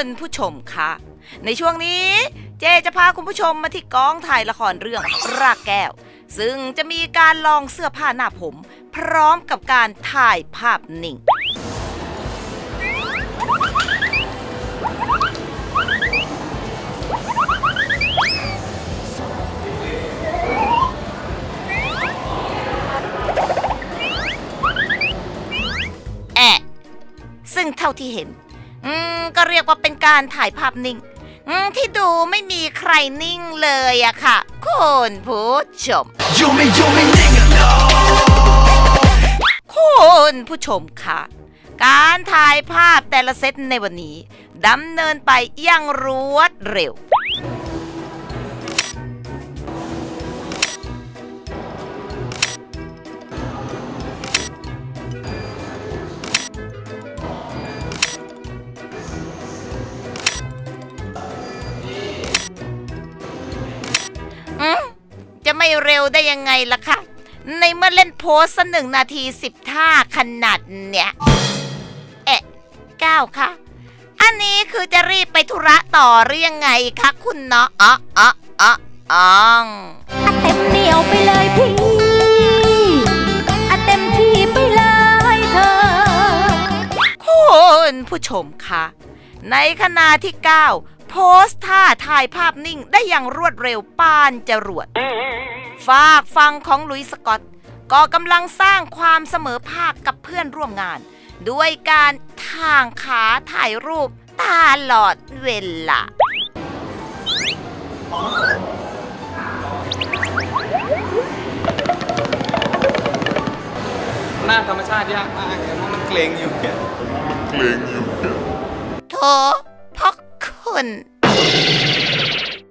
คุณผู้ชมคะในช่วงนี้เจจะพาคุณผู้ชมมาที่กองถ่ายละครเรื่องรากแก้ว ซึ่งจะมีการลองเสื้อผ้าหน้าผม พร้อมกับการถ่ายภาพนิ่ง แอะซึ่งเท่าที่เห็น อืมก็เรียกว่าเป็นการถ่ายภาพนิ่งอืมที่ดูไม่มีใครนิ่งเลยอะค่ะ คุณผู้ชม You me, you me, nigga, no. คุณผู้ชมค่ะ การถ่ายภาพแต่ละเซตในวันนี้ดำเนินไปอย่างรวดเร็ว ไม่เร็วได้ยังไงล่ะคะ ในเมื่อเล่นโพสต์สักหนึ่งนาทีสิบท่าขนาดเนี้ยเอ๊ะก้าวคะอันนี้คือจะรีบไปธุระต่อหรือยังไงคะคุณเนาะอ๋ออ๋ออ๋ออ๋องเต็มเหนียวไปเลยพี่เต็มที่ไปเลยเธอ คุณผู้ชมคะในขณะที่ก้าว โพสต์ท่าถ่ายภาพนิ่งได้อย่างรวดเร็วปานจรวด ฝากฟังของหลุยส์สกอต ก็กำลังสร้างความเสมอภาคกับเพื่อนร่วมงาน ด้วยการทางขาถ่ายรูปตลอดเวลาหน้าธรรมชาติยากมากเลยเพราะมันเกรงอยู่เนี่ยโถเพราะคุ ณ